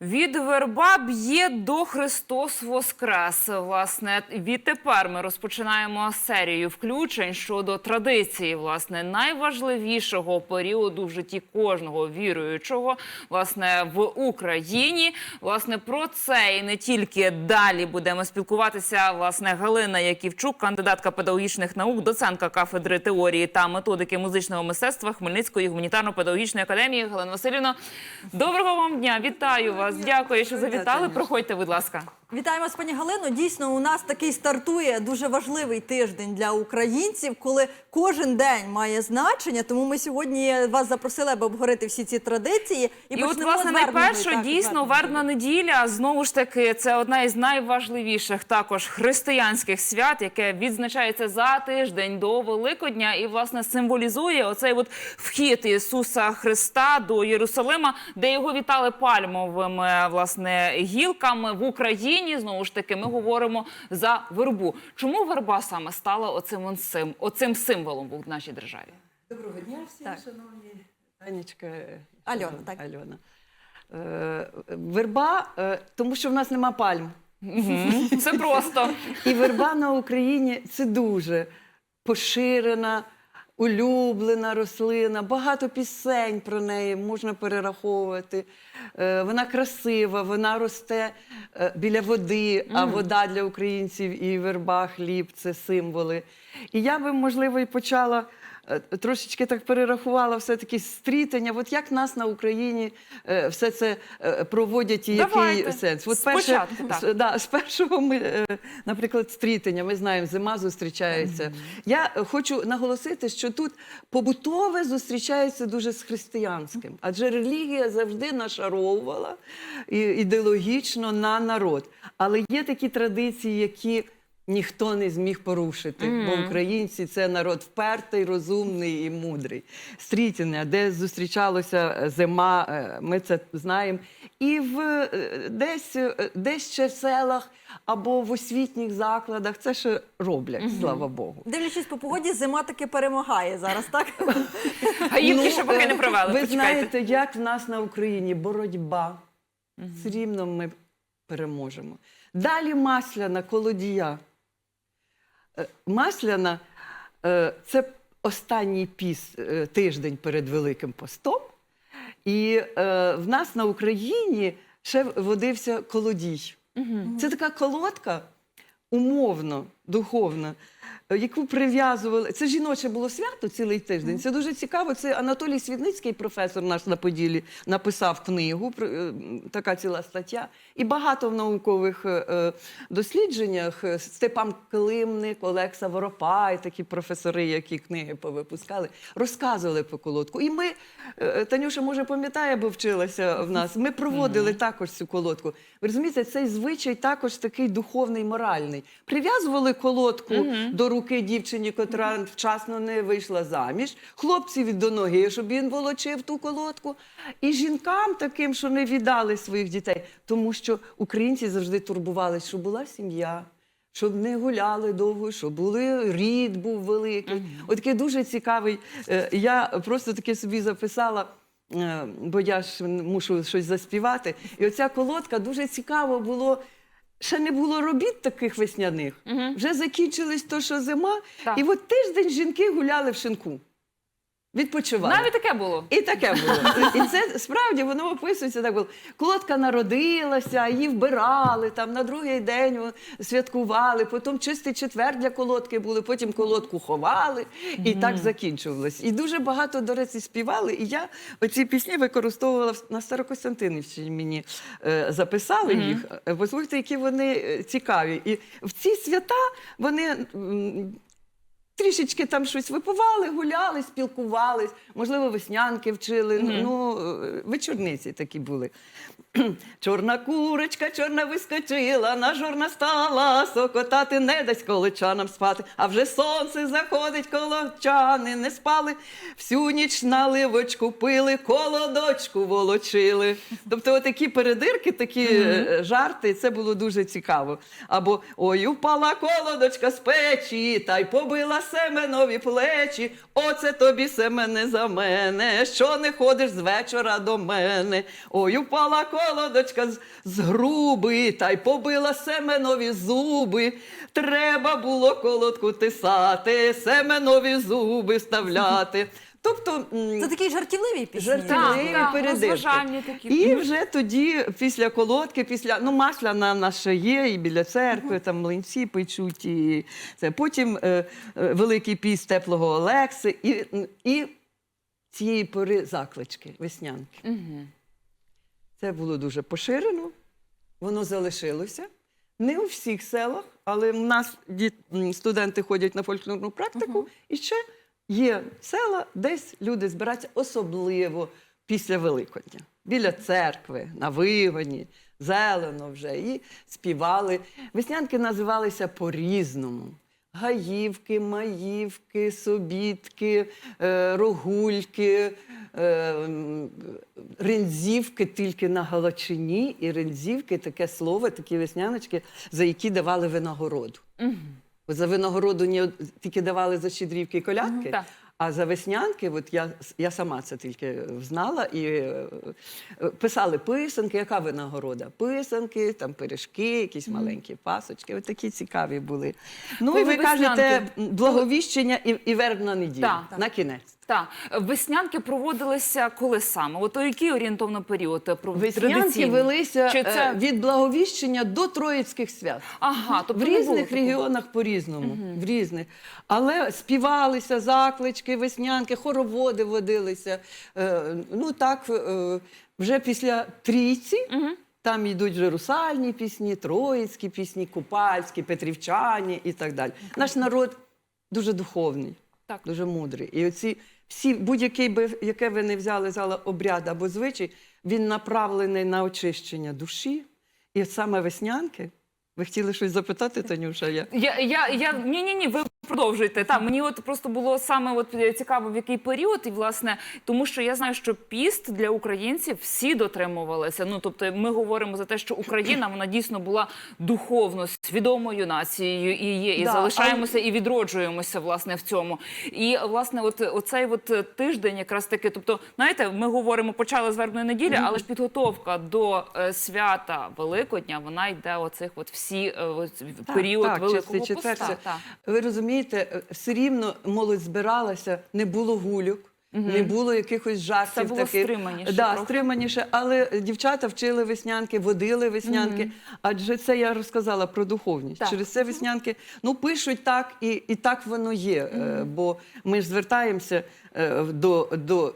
Від верба б'є до Христос Воскрес. Власне, відтепер ми розпочинаємо серію включень щодо традиції, власне, найважливішого періоду в житті кожного віруючого, власне, в Україні. Власне, про це і не тільки далі будемо спілкуватися. Власне, Галина Яківчук, кандидатка педагогічних наук, доцентка кафедри теорії та методики музичного мистецтва Хмельницької гуманітарно-педагогічної академії. Галина Васильівна, доброго вам дня! Вітаю вас! Дякую, що завітали. Проходьте, будь ласка. Вітаємо вас, пані Галино. Дійсно, у нас такий стартує дуже важливий тиждень для українців, коли кожен день має значення. Тому ми сьогодні вас запросили, аби обговорити всі ці традиції. І, І, от, власне, найперше, так, дійсно, вербна неділя, знову ж таки, це одна із найважливіших також християнських свят, яке відзначається за тиждень до Великодня і, власне, символізує оцей от вхід Ісуса Христа до Єрусалима, де його вітали пальмовими, власне, гілками в Україні. Знову ж таки, ми говоримо за вербу. Чому верба саме стала оцим, он оцим символом в нашій державі? Доброго дня всім, Так. шановні Танечка. Альона, так. Альона. Е, верба, е, тому що в нас нема пальм. Мгм. Все просто. І верба на Україні це дуже поширена, улюблена рослина. Багато пісень про неї можна перераховувати. Е, Вона красива, вона росте е, біля води, а вода для українців і верба, хліб це символи. І я би, можливо, і почала. Е, Трошечки так перерахувала все-таки стрітення. От як нас на Україні е, все це е, проводять і Давайте. який сенс? От Спочатку, так. з- да, з першого ми, наприклад, стрітення, ми знаємо, зима зустрічається. Я е, хочу наголосити, що тут побутове зустрічається дуже з християнським, адже релігія завжди нашаровувала ідеологічно на народ. Але є такі традиції, які. Ніхто не зміг порушити, бо українці це народ впертий, розумний і мудрий. Стрітення, де зустрічалася е, зима, е, ми це знаємо. І в е, десь, десь ще в селах або в освітніх закладах це ще роблять, слава Богу. Дивлячись по погоді, зима таки перемагає зараз, так? А їх Ну, ще поки не провели. Ви знаєте, як в нас на Україні боротьба. Все рівно ми переможемо. Далі масляна колодія. Е, Масляна е, це останній піс е, тиждень перед Великим постом. І в нас на Україні ще водився колодій. Це така колодка, умовно, духовна, яку прив'язували. Це жіноче було свято цілий тиждень. Це дуже цікаво. Це Анатолій Свідницький, професор наш на Поділі, написав книгу, е, така ціла стаття. І багато в наукових е, е, дослідженнях е, Степан Климник, Олекса Воропай, такі професори, які книги повипускали, розказували про колодку. І ми, е, Танюша, може, пам'ятає, бо вчилася в нас. Ми проводили також цю колодку. Ви розумієте, цей звичай також такий духовний, моральний. Прив'язували колодку до руки дівчині, котра вчасно не вийшла заміж, хлопців до ноги, щоб він волочив ту колодку. І жінкам таким, що не віддали своїх дітей, тому що українці завжди турбувалися, щоб була сім'я. Щоб не гуляли довго, щоб були рід був великий. От такий дуже цікавий. е, Я просто таке собі записала, е, бо я ж мушу щось заспівати. І оця колодка дуже цікаво було. Ще не було робіт таких весняних. Вже закінчились то, що зима. Так. І от тиждень жінки гуляли в шинку. Відпочивали. Навіть таке було. І таке було. І це справді воно описується так було. Колодка народилася, її вбирали, там на другий день святкували, потім чистий четвер для колодки були, потім колодку ховали, і так закінчувалось. І дуже багато, до речі, співали. І я оці пісні використовувала на Старокостянтинівщині. Мені е, записали їх. Е, Послухайте, які вони е, цікаві. І в ці свята вони. Трішечки там щось випивали, гуляли, спілкувались, можливо, веснянки вчили. Ну, е, вечорниці такі були. Чорна курочка, чорна вискочила, на жорна стала, сокотати не дасть колочанам спати. А вже сонце заходить, колочани не спали. Всю ніч наливочку пили, колодочку волочили. Тобто, такі передирки, такі е, жарти, це було дуже цікаво. Або ой, упала колодочка з печі, та й побила семенові плечі, оце тобі семене за мене, що не ходиш з вечора до мене. Ой, упала колодочка з, з груби, та й побила семенові зуби. Треба було колодку тисати, семенові зуби вставляти. Тобто м, Це такі жартівливі пісні. жартівливі Так, розважальні такі. І вже тоді, після колодки, після ну масляна наша є, і біля церкви, там млинці печуть, і це. Потім е, е, Великий піст теплого Олекси, і, і цієї пори заклички, веснянки. Це було дуже поширено, воно залишилося. Не у всіх селах, але в нас діт- м, студенти ходять на фольклорну практику, і ще є села, десь люди збираються особливо після Великодня. Біля церкви, на вигоні, зелено вже. І співали. Веснянки називалися по-різному. Гаївки, маївки, собітки, е, рогульки, е, рензівки тільки на Галичині, і рензівки таке слово, такі весняночки, за які давали винагороду. От За винагороду не тільки давали за щедрівки і колядки, так. а за веснянки, от я, я сама це тільки знала, і е, е, писали писанки. Яка винагорода? Писанки, там пиріжки, якісь маленькі пасочки. От такі цікаві були. Ну і ви веснянки? кажете, благовіщення і, і вербна неділя Так. на кінець. Так, веснянки проводилися коли саме? От у який орієнтовно період е, Веснянки велися Чи це... е, від благовіщення до Троїцьких свят. Ага, тобто в різних регіонах по-різному. В різних. Але співалися заклички, веснянки, хороводи водилися. Е, ну так, е, вже після трійці. Там йдуть вже русальні пісні, троїцькі пісні, купальські, петрівчані і так далі. Наш народ дуже духовний, Так. дуже мудрий. І оці всі, будь-який би, яке ви не взяли зала обряд або звичай, він направлений на очищення душі. І саме веснянки. Ви хотіли щось запитати, Танюша? Я Я, я, я, ні, ні, ні, ви продовжуйте. Та, мені от просто було саме от е, цікаво, в який період, і власне, тому що я знаю, що піст для українців всі дотримувалися. Ну, тобто, ми говоримо за те, що Україна вона дійсно була духовно свідомою нацією і є, і Да, залишаємося, і відроджуємося власне в цьому. І власне, от оцей от е, тиждень, якраз таки, тобто, знаєте, ми говоримо, почали з вербної неділі, але ж підготовка до е, свята Великодня, вона йде оцих от всі е, період так, великого поста. Так. Ви розумієте, е, все рівно молодь збиралася, не було гульок. Не було якихось жартів Це було таких. стриманіше Да, трохи. стриманіше, але дівчата вчили веснянки, водили веснянки. Адже це я розказала про духовність. Так. Через це веснянки ну пишуть так, і, і так воно є. Е, Бо ми ж звертаємося е, до, до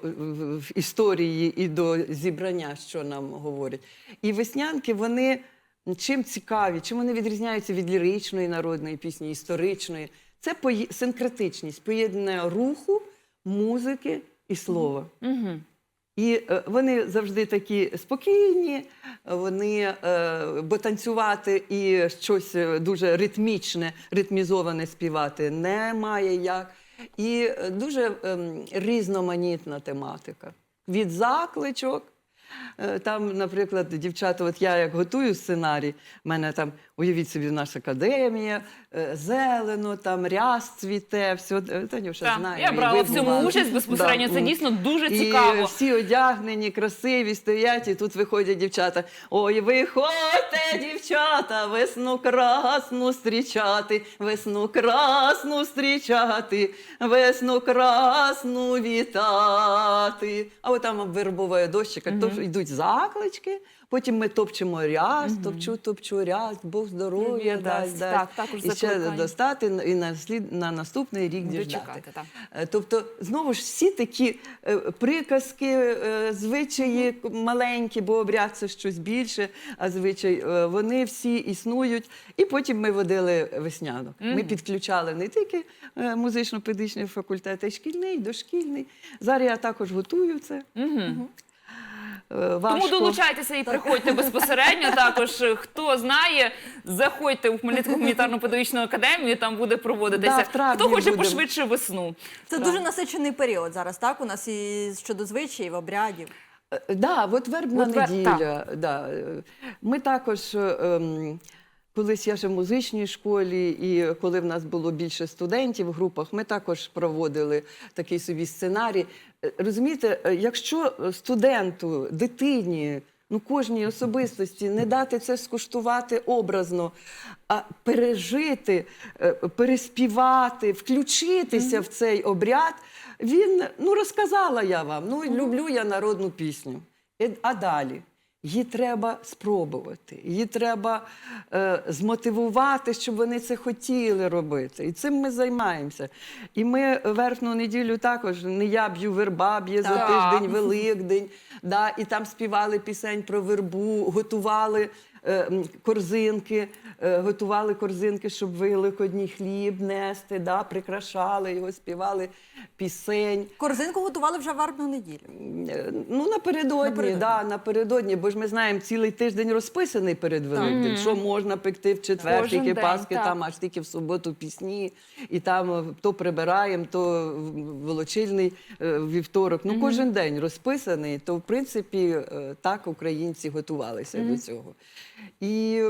історії і до зібрання, що нам говорять. І веснянки вони чим цікаві, чим вони відрізняються від ліричної народної пісні, історичної. Це синкретичність, поєднання руху, музики і слова. Угу. І е, вони завжди такі спокійні, вони, е, бо танцювати і щось е, дуже ритмічне, ритмізоване співати немає як. І е, дуже ем, різноманітна тематика. Від закличок. е, Там, наприклад, дівчата, от я як готую сценарій, в мене там, уявіть собі, наша академія, е, зелено, там ряс цвіте, все, Танюша Так, знає. я брала в цьому участь безпосередньо. Це дійсно дуже І цікаво. всі одягнені, красиві, стоять, і тут виходять дівчата. Ой, виходьте, дівчата, весну красну зустрічати, весну красну зустрічати, весну красну вітати. А от там вербовує дощика, то ж йдуть заклички. Потім ми топчемо ряс, топчу, топчу ряс, Бог здоров'я дасть, дасть. Так, також і ще закликання. достати і на, слід, на наступний рік діждати. Дочекати, так. Тобто, знову ж всі такі е, приказки, е, звичаї маленькі, бо обряд це щось більше, а звичай е, вони всі існують. І потім ми водили веснянок. Ми підключали не тільки е, музично-педагогічний факультет, а й шкільний, дошкільний. Зараз я також готую це. Мгм. Е, Тому долучайтеся і приходьте безпосередньо. Також е, хто знає, заходьте у Хмельницьку гуманітарну педагогічну академію, там буде проводитися. Да, в травні хто хоче будемо. пошвидше весну. Це дуже насичений період зараз, так? У нас і щодо звичаїв, обрядів. Е, Да, от вербна От вер- неділя. Да. е, Ми також е, ем, Колись я ще в музичній школі, і коли в нас було більше студентів в групах, ми також проводили такий собі сценарій. Е, Розумієте, е, якщо студенту, дитині, ну кожній особистості не дати це скуштувати образно, а пережити, е, переспівати, включитися в цей обряд, він ну розказала я вам. Ну люблю я народну пісню. А далі? Її треба спробувати, її треба е, змотивувати, щоб вони це хотіли робити. І цим ми займаємося. І ми верхну неділю також не я б'ю верба, б'є за тиждень, Великдень. Да, і там співали пісень про вербу, готували корзинки, е, готували корзинки, щоб великодній хліб нести, да, прикрашали його, співали пісень. Корзинку готували вже варну неділю. Е, Ну, напередодні, Напередодні. Да, напередодні, бо ж ми знаємо, цілий тиждень розписаний перед Великдень. Що можна пекти в четвер, тільки день, Паски, так. там аж тільки в суботу пісні, і там е, то прибираємо, то волочильний е, вівторок. Ну, кожен день розписаний, то в принципі е, так українці готувалися до цього. І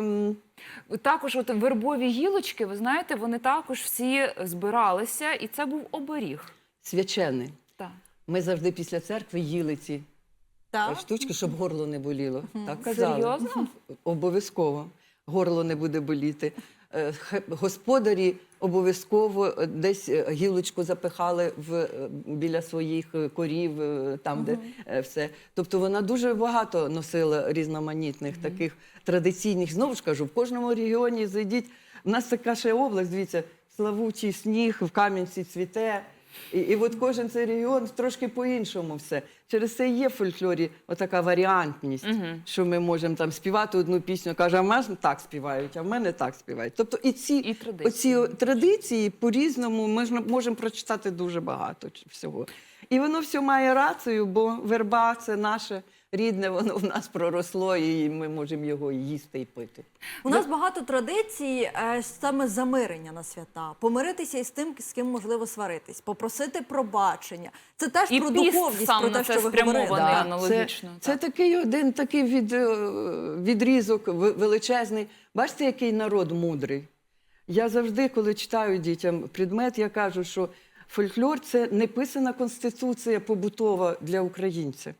Також от вербові гілочки, ви знаєте, вони також всі збиралися, і це був оберіг. свячений. Так. Ми завжди після церкви їли ці Так? штучки, щоб горло не боліло. Так казали. Серйозно? Обов'язково. Горло не буде боліти. Е, Господарі обов'язково е, десь е, гілочку запихали в, е, біля своїх корів, там там, де все. Тобто вона дуже багато носила різноманітних таких традиційних. Знову ж кажу, в кожному регіоні зайдіть. У нас така ще область, дивіться, славучий сніг в Кам'янці цвіте. І, і от кожен цей регіон трошки по-іншому все. Через це є в фольклорі отака варіантність, що ми можемо там співати одну пісню, каже, а в мене так співають, а в мене так співають. Тобто і ці І традиції. оці традиції по-різному ми можемо прочитати дуже багато всього. І воно все має рацію, бо верба це наше рідне, воно в нас проросло, і ми можемо його їсти і пити. У нас багато традицій е, саме замирення на свята, помиритися із тим, з ким можливо сваритись, попросити пробачення. Це теж І про піст духовність, сам про на те, це що ви спрямований. говорили. Да, аналогічно, це так. такий один такий від, е, відрізок ве- величезний. Бачите, який народ мудрий. Я завжди, коли читаю дітям предмет, я кажу, що фольклор це неписана конституція побутова для українця.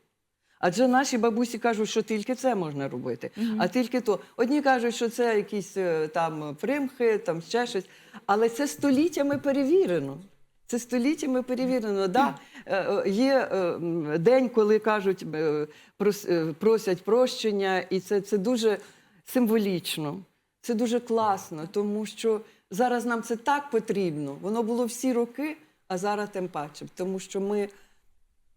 Адже наші бабусі кажуть, що тільки це можна робити, а тільки то. Одні кажуть, що це якісь е, там примхи, там ще щось. Але це століттями перевірено. Це століттями перевірено. Да, е, е, є день, коли кажуть, прос- просять прощення, і це, це дуже символічно. Це дуже класно, тому що зараз нам це так потрібно. Воно було всі роки, а зараз тим паче. Тому що ми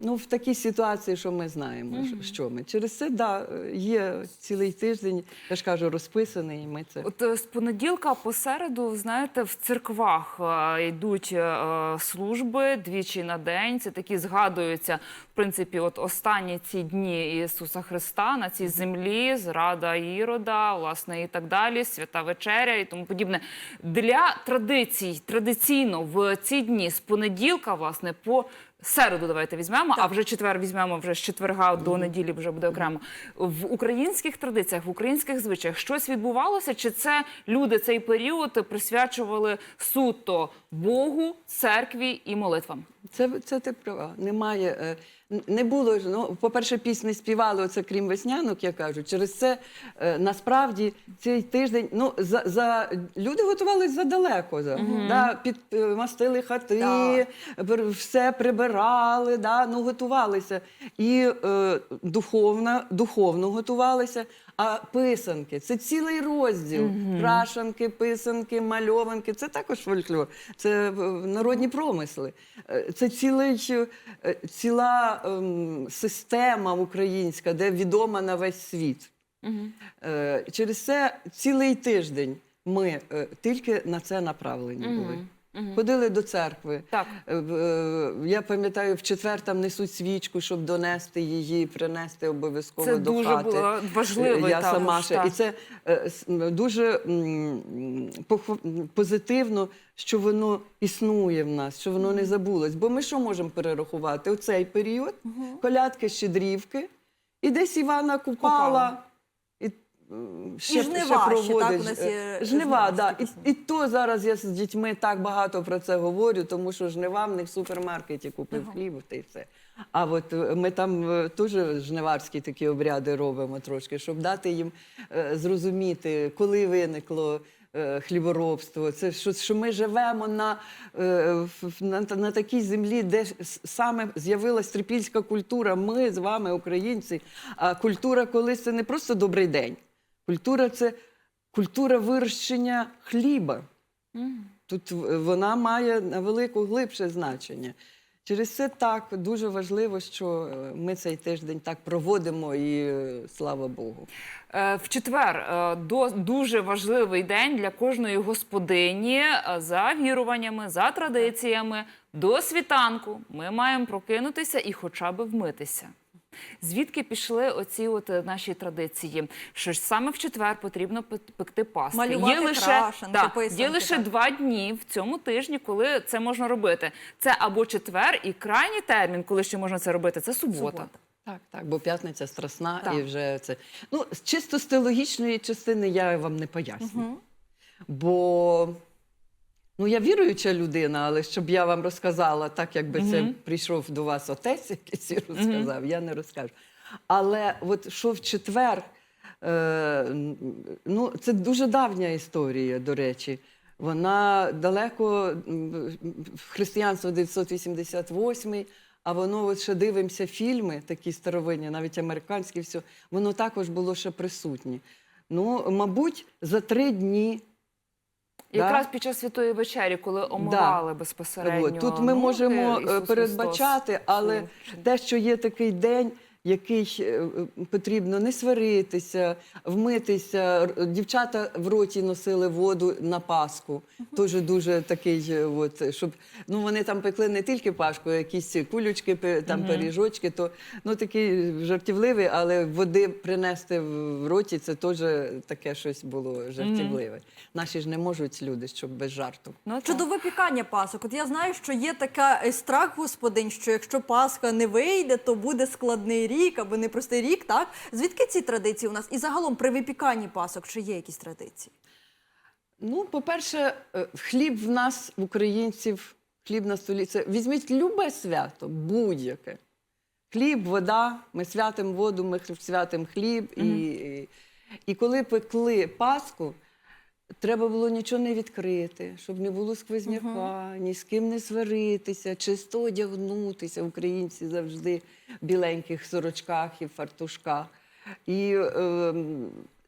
ну, в такій ситуації, що ми знаємо, що- що ми. Через це да, є цілий тиждень, я ж кажу, розписаний, і ми це. От е, з понеділка по середу, знаєте, в церквах е, йдуть е, служби двічі на день. Це такі згадуються, в принципі, от останні ці дні Ісуса Христа на цій землі, зрада Ірода, власне, і так далі, свята вечеря і тому подібне. Для традицій традиційно в ці дні з понеділка, власне, по середу давайте візьмемо, а вже четвер візьмемо вже з четверга до неділі вже буде окремо. В українських традиціях, в українських звичаях щось відбувалося? Чи це люди цей період присвячували суто Богу, церкві і молитвам? Це, це ти права. Немає. е, Не було ж, ну, по-перше, пісні співали оце крім веснянок, я кажу. Через це е, насправді цей тиждень ну, за, за, люди готувалися задалеко. За, да, під, е, хати, пер- все прибирали, да, ну, готувалися. І е, духовно, духовно готувалися. А писанки це цілий розділ. Крашанки, писанки, мальованки. Це також фольклор. Це е, народні промисли. Е, Це цілий, е, ціла ем, система українська, де відома на весь світ. Е, Через це цілий тиждень ми е, тільки на це направлені були. Ходили до церкви. Так. Е, е, Я пам'ятаю, в четвер там несуть свічку, щоб донести її, принести обов'язково Це до дуже хати. було важливо Я сама ще. І це е, дуже позитивно, що воно існує в нас, що воно не забулось. Бо ми що можемо перерахувати? Оцей період, колядки, щедрівки, і десь Івана Купала. Купала. І І жнива ще, так, у нас є е, жнива, да. І, і то зараз я з дітьми так багато про це говорю, тому що жнива в них в супермаркеті купив хліб та й все. А от е, ми там е, теж жниварські такі обряди робимо трошки, щоб дати їм зрозуміти, коли виникло. Хліборобство, це що, що ми живемо на, на, на такій землі, де саме з'явилась трипільська культура. Ми з вами, українці. А культура колись це не просто добрий день. Культура це культура вирощення хліба. Тут вона має на велику глибше значення. Через це так дуже важливо, що е, ми цей тиждень так проводимо, і е, слава Богу. Е, В четвер дуже важливий день для кожної господині за віруваннями, за традиціями. До світанку ми маємо прокинутися і хоча б вмитися. Звідки пішли оці от е, наші традиції? Що ж саме в четвер потрібно пекти пасти. Малювати є лише, крашенки, да, писанки, є лише так. два дні в цьому тижні, коли це можна робити. Це або четвер, і крайній термін, коли ще можна це робити, це субота. Субота. Так, так, бо п'ятниця страсна Так. і вже це. Ну, з чисто з теологічної частини я вам не поясню. Бо ну, я віруюча людина, але щоб я вам розказала, так якби це Мгм. прийшов до вас отець, якийсь і розказав, я не розкажу. Але от що в четвер, е, ну, це дуже давня історія, до речі. Вона далеко м, християнство 988, а воно от ще дивимося фільми, такі старовинні, навіть американські, все, воно також було ще присутнє. Ну, мабуть, за три дні. Якраз під час святої вечері, коли омивали безпосередньо. Тут ми ноги, можемо е, Ісус передбачати, Христос але те, що є такий день, який е, потрібно не сваритися, вмитися. Дівчата в роті носили воду на Пасху. Теж дуже такий, е, от, щоб ну вони там пекли не тільки Пашку, а якісь кулючки, там пиріжочки, то ну такий жартівливий, але води принести в роті це теж таке щось було жартівливе. Наші ж не можуть люди, щоб без жарту. Ну, Щодо випікання пасок, от я знаю, що є така е, страх господинь, що якщо Пасха не вийде, то буде складний рік або непростий рік. Так звідки ці традиції у нас? І загалом при випіканні пасок чи є якісь традиції? Ну, по-перше, е, хліб в нас, в українців, хліб на столі. Це візьміть любе свято, будь-яке. Хліб, вода, ми святимо воду, ми святимо хліб. І, і, і коли пекли Пасху, треба було нічого не відкрити, щоб не було сквозняка, ні з ким не сваритися, чисто одягнутися. Українці завжди в біленьких сорочках і фартушках. І е,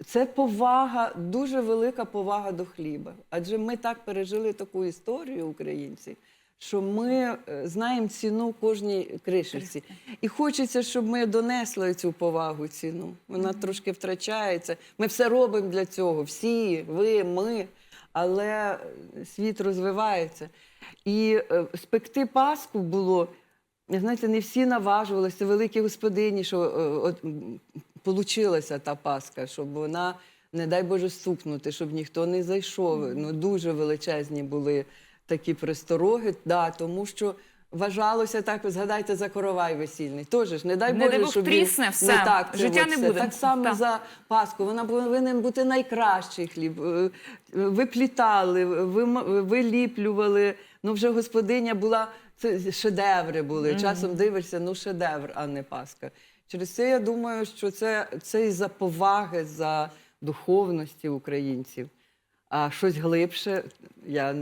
це повага, дуже велика повага до хліба. Адже ми так пережили таку історію, українці, що ми е, знаємо ціну кожній кришечці. І хочеться, щоб ми донесли цю повагу, ціну. Вона трошки втрачається. Ми все робимо для цього. Всі, ви, ми. Але е, світ розвивається. І е, спекти Пасху було. Знаєте, не всі наважувалися, великі господині, що от, получилася та Пасха, щоб вона, не дай Боже, стукнути, щоб ніхто не зайшов. Ну, дуже величезні були такі пристороги, да, тому що вважалося так, згадайте за коровай весільний. Теж ж, не дай Не Боже, Бог, щоб трісне він, все, Ну, так, життя не буде. Так само Так. за Пасху. Вона повинен бути найкращий хліб. Е, Ви плітали, виліплювали. Ну, вже господиня була, це шедеври були. Часом дивишся, ну шедевр, а не Пасха. Через це я думаю, що це, це із-за поваги, за духовності українців. А щось глибше, я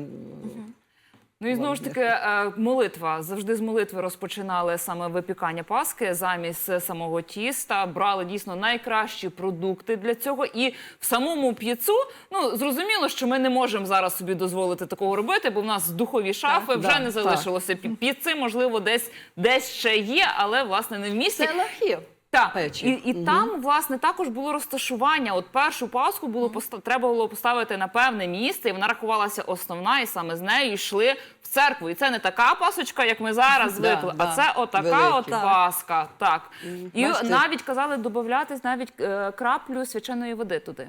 Ну і знову ж таки, молитва. Завжди з молитви розпочинали саме випікання паски замість самого тіста. Брали дійсно найкращі продукти для цього. І в самому п'єцу, ну зрозуміло, що ми не можемо зараз собі дозволити такого робити, бо в нас духові шафи Так, вже да, не залишилося. Пі- П'єци, можливо, десь десь ще є, але власне не в місті. це лахів. Так, печі. і, і там, власне, також було розташування. От першу пасху було поста- треба було поставити на певне місце, і вона рахувалася основна, і саме з нею йшли в церкву. І це не така пасочка, як ми зараз звикли, да, а це отака великі. от паска. Так. І Бачите? навіть казали додати навіть е, краплю свяченої води туди.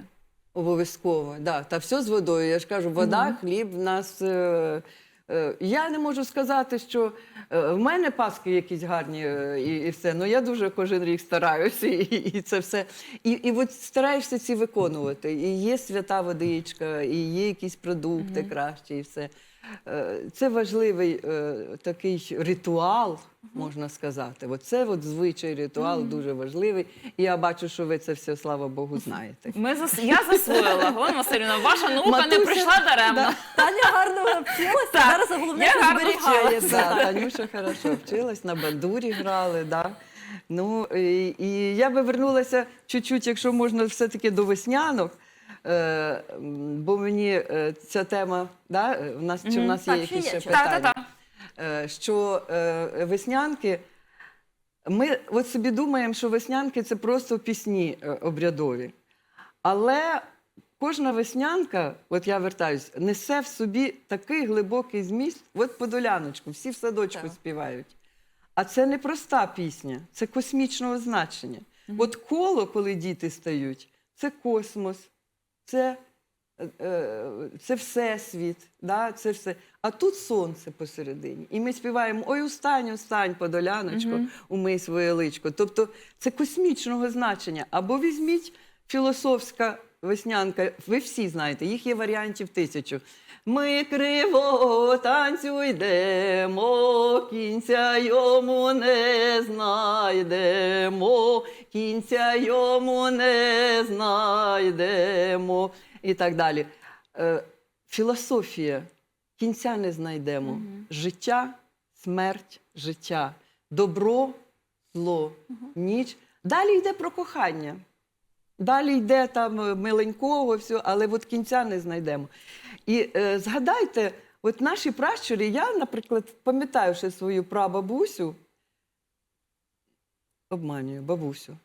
Обов'язково, да. Та все з водою. Я ж кажу, вода, хліб в нас Е, Я не можу сказати, що е, в мене паски якісь гарні е, і, і все. Ну я дуже кожен рік стараюся, і, і це все. І, і от стараєшся ці виконувати. І є свята водичка, і є якісь продукти кращі, і все. Е, Це важливий е, такий ритуал, можна сказати. От це от звичай ритуал дуже важливий. І я бачу, що ви це все, слава Богу, знаєте. Ми зас... Я засвоїла, Галина Васильівна, ваша наука не прийшла даремно. Таня гарно вчилася, зараз головне, я що гарно зберігає. вчилася. Да, Танюша хорошо вчилась, на бандурі грали, да. Ну, і, і я би вернулася чуть-чуть, якщо можна, все-таки до веснянок. Е, бо мені е, ця тема, да, в нас, чи в нас є Так, якісь ще питання? Та-та-та. Е, що е, веснянки, ми от собі думаємо, що веснянки це просто пісні обрядові. Але кожна веснянка, от я вертаюсь, несе в собі такий глибокий зміст. От подоляночку, всі в садочку Так. співають. А це не проста пісня, це космічного значення. От коло, коли діти стають, це космос, це, е, це всесвіт, да, це все. А тут сонце посередині. І ми співаємо Ой, устань, устань, подоляночко, умий своє личко. Тобто це космічного значення. Або візьміть філософська веснянка, ви всі знаєте, їх є варіантів тисячу. Ми криво танцюйдемо, кінця йому не знайдемо, кінця йому не знайдемо. І так далі. Е, філософія кінця не знайдемо. Життя, смерть, життя, добро, зло, ніч. Далі йде про кохання. Далі йде там е, миленького, все, але от кінця не знайдемо. І е, згадайте, от наші пращури, я, наприклад, пам'ятаю ще свою прабабусю, обманюю бабусю,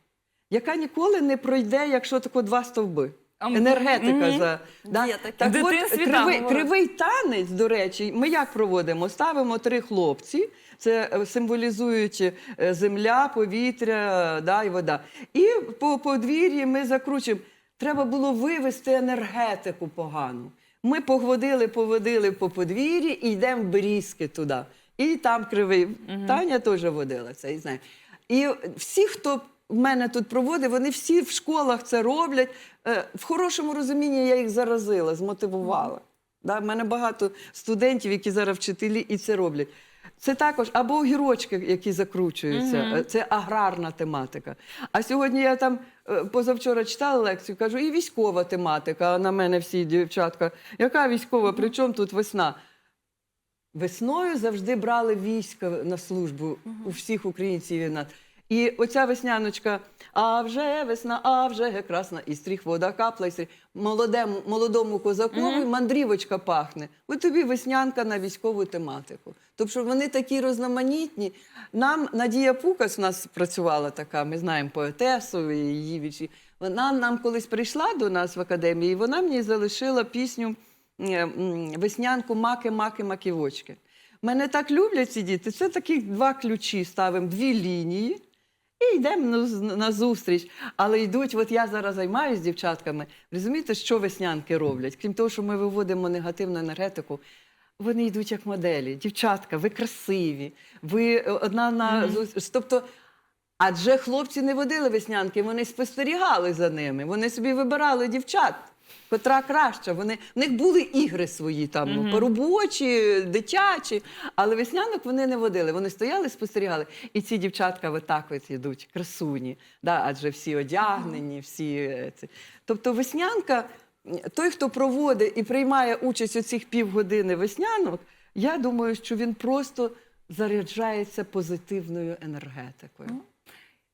яка ніколи не пройде, якщо тако два стовби. Енергетика за да? Є таке. так от, кривий, кривий танець, до речі, ми як проводимо? Ставимо три хлопці, це е, символізують е, земля, повітря да, і вода. І по подвір'ї ми закручуємо. Треба було вивести енергетику погану. Ми погодили, поводили по подвір'ї і йдемо в берізки туди. І там кривий. Таня теж водила це, і знає. І всі, хто в мене тут проводить, вони всі в школах це роблять. Е, В хорошому розумінні я їх заразила, змотивувала. Да, в мене багато студентів, які зараз вчителі, і це роблять. Це також або огірочки, які закручуються. Е, Це аграрна тематика. А сьогодні я там е, позавчора читала лекцію, кажу, і військова тематика. А на мене всі дівчатка. Яка військова? При чому тут весна? Весною завжди брали війська на службу у всіх українців. і І оця весняночка, а вже весна, а вже красна, і стріх вода капла, і стріх. Молодому, молодому козакові мандрівочка пахне. От тобі веснянка на військову тематику. Тобто вони такі розноманітні. Нам Надія Пукас у нас працювала така, ми знаємо поетесу і її вічі. Вона нам колись прийшла до нас в академії, і вона мені залишила пісню веснянку маки, маки, маківочки. Мене так люблять ці діти. Це таких два ключі ставимо, дві лінії. І йдемо на, на зустріч. Але йдуть, от я зараз займаюся з дівчатками. Розумієте, що веснянки роблять? Крім того, що ми виводимо негативну енергетику, вони йдуть як моделі. Дівчатка, ви красиві, ви е, одна на зустріч. Тобто, адже хлопці не водили веснянки, вони спостерігали за ними. Вони собі вибирали дівчат. Котра краща, вони в них були ігри свої там ну, робочі, дитячі, але веснянок вони не водили. Вони стояли, спостерігали. І ці дівчатка отак от йдуть, красуні, да, адже всі одягнені, всі е, ці. Тобто веснянка, той, хто проводить і приймає участь у цих півгодини веснянок, я думаю, що він просто заряджається позитивною енергетикою.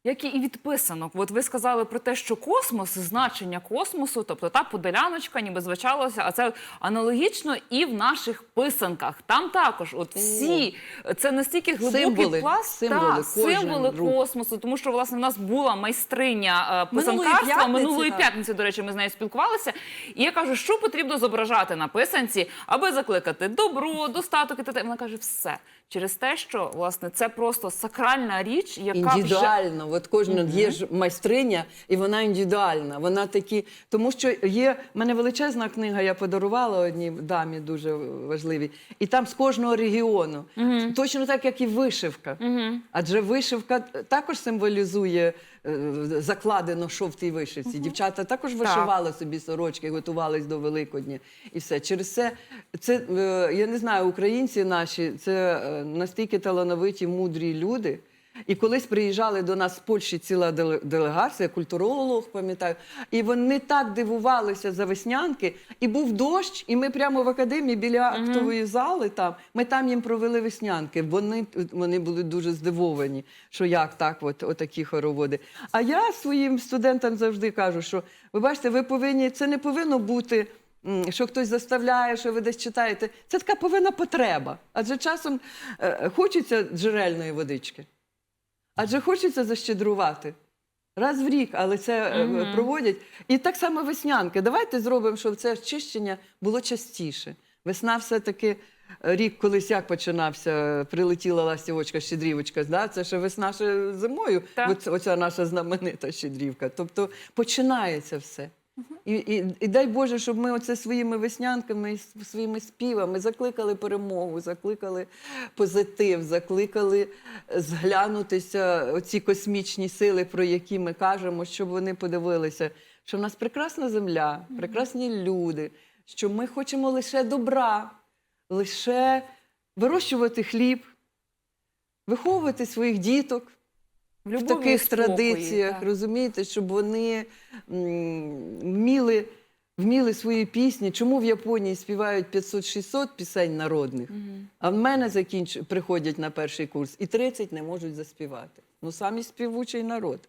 Як і від писанок. От ви сказали про те, що космос, значення космосу, тобто та подоляночка, ніби звучалося, а це аналогічно і в наших писанках. Там також, от всі, це настільки глибокий Символи, пласт, символи, та, символи космосу, тому що власне в нас була майстриня е, писанкарства минулої п'ятниці. До речі, ми з нею спілкувалися. І я кажу, що потрібно зображати на писанці, аби закликати добро, достаток і. Вона каже, все через те, що власне це просто сакральна річ, яка вже Індивідуально. От кожна є ж майстриня, і вона індивідуальна. Вона такі, тому що є в мене величезна книга, я подарувала одній дамі дуже важливій, і там з кожного регіону. Точно так, як і вишивка. Адже вишивка також символізує закладено, що в тій вишивці. Дівчата також вишивали собі сорочки, готувались до Великодня і все. Через це, це е, я не знаю, українці наші це е, настільки талановиті, мудрі люди. І колись приїжджали до нас з Польщі ціла делегація, культуролог, пам'ятаю, і вони так дивувалися за веснянки. І був дощ, і ми прямо в академії біля актової зали там. Ми там їм провели веснянки. Вони, вони були дуже здивовані, що як так, от, отакі хороводи. А я своїм студентам завжди кажу, що ви бачите, ви повинні, це не повинно бути. Що хтось заставляє, що ви десь читаєте, це така повинна потреба. Адже часом е, хочеться джерельної водички. Адже хочеться защедрувати. Раз в рік, але це е, проводять. І так само веснянки. Давайте зробимо, щоб це очищення було частіше. Весна все-таки е, рік колись як починався, прилетіла ластівочка, щедрівочка. Да? Це ще весна ще зимою, оце- оця наша знаменита щедрівка. Тобто починається все. І, і, і дай Боже, щоб ми оце своїми веснянками, своїми співами закликали перемогу, закликали позитив, закликали е, зглянутися оці космічні сили, про які ми кажемо, щоб вони подивилися, що в нас прекрасна земля, прекрасні люди, що ми хочемо лише добра, лише вирощувати хліб, виховувати своїх діток В в таких спокої, традиціях, так. розумієте, щоб вони вміли, вміли свої пісні. Чому в Японії співають 500-600 пісень народних, а в мене закінч... приходять на перший курс і 30 не можуть заспівати. Ну, самі співучий народ.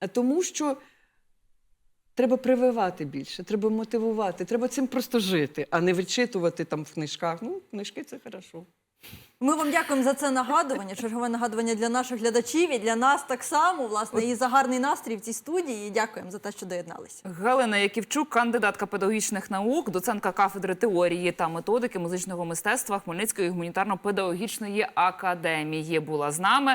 А тому що треба прививати більше, треба мотивувати, треба цим просто жити, а не вичитувати там в книжках. Ну, книжки це хорошо. Ми вам дякуємо за це нагадування. Чергове нагадування для наших глядачів і для нас так само. Власне, і за гарний настрій в цій студії. І дякуємо за те, що доєдналися. Галина Яківчук, кандидатка педагогічних наук, доцентка кафедри теорії та методики музичного мистецтва Хмельницької гуманітарно-педагогічної академії, була з нами.